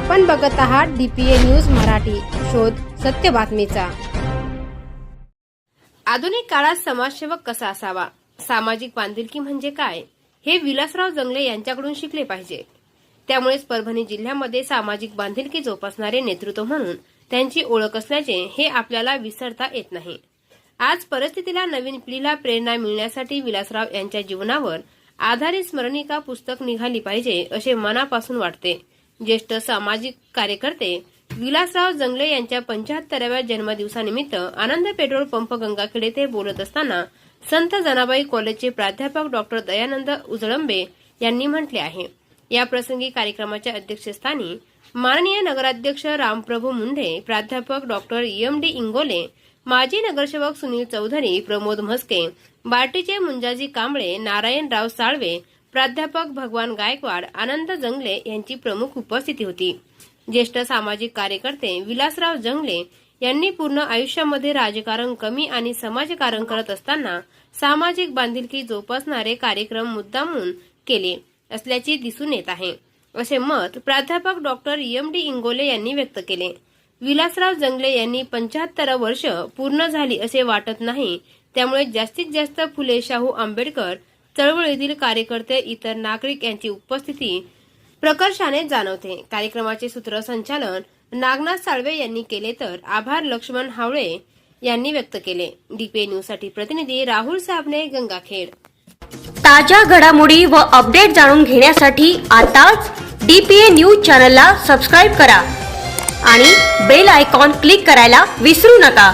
आपण बघत आहात डीपीए न्यूज मराठी. शोध सत्य बातमीचा. आधुनिक काळात समाजसेवक कसा असावा? सामाजिक बांधिलकी म्हणजे काय? हे विलासराव जंगले यांच्याकडून शिकले पाहिजे. त्यामुळेच परभणी जिल्ह्यामध्ये सामाजिक बांधिलकी जोपासणारे नेतृत्व म्हणून त्यांची ओळख असल्याचे हे आपल्याला विसरता येत नाही. आज परिस्थितीला नवीन पिढीला प्रेरणा मिळण्यासाठी विलासराव यांच्या जीवनावर आधारित स्मरणिका पुस्तक निघाली पाहिजे असे मनापासून वाटते. ज्येष्ठ सामाजिक कार्यकर्ते विलासराव जंगले यांच्या पंच्याहत्तराव्या जन्मदिवसानिमित्त आनंद पेट्रोल पंप गंगाखेड येथे बोलत असताना संत जनाबाई कॉलेजचे प्राध्यापक डॉक्टर दयानंद उजळंबे यांनी म्हटले आहे. या प्रसंगी कार्यक्रमाच्या अध्यक्षस्थानी माननीय नगराध्यक्ष रामप्रभू मुंढे प्राध्यापक डॉक्टर एम डी इंगोले माजी नगरसेवक सुनील चौधरी प्रमोद म्हस्के बार्टीचे मुंजाजी कांबळे नारायणराव साळवे प्राध्यापक भगवान गायकवाड आनंद जंगले यांची प्रमुख उपस्थिती होती. ज्येष्ठ सामाजिक कार्यकर्ते विलासराव जंगले यांनी पूर्ण आयुष्यामध्ये राजकारण कमी आणि समाजकारण करत असताना सामाजिक बांधिलकी जोपासणारे कार्यक्रम मुद्दामून केले असल्याचे दिसून येत आहे. असे मत प्राध्यापक डॉक्टर एम डी इंगोले यांनी व्यक्त केले. विलासराव जंगले यांनी पंच्याहत्तर वर्ष पूर्ण झाली असे वाटत नाही. त्यामुळे जास्तीत जास्त फुले शाहू आंबेडकर चळवळीतील कार्यकर्ते इतर नागरिक यांची उपस्थिती प्रकर्षाने जाणवते. कार्यक्रमाचे सूत्रसंचालन नागनाथ साळवे यांनी केले तर आभार लक्ष्मण हावळे यांनी व्यक्त केले. डीपीए न्यूजसाठी प्रतिनिधी राहुल साबणे गंगाखेड. ताज्या घडामोडी व अपडेट जाणून घेण्यासाठी आताच डीपीए न्यूज चॅनलला सबस्क्राईब करा आणि बेल आयकॉन क्लिक करायला विसरू नका.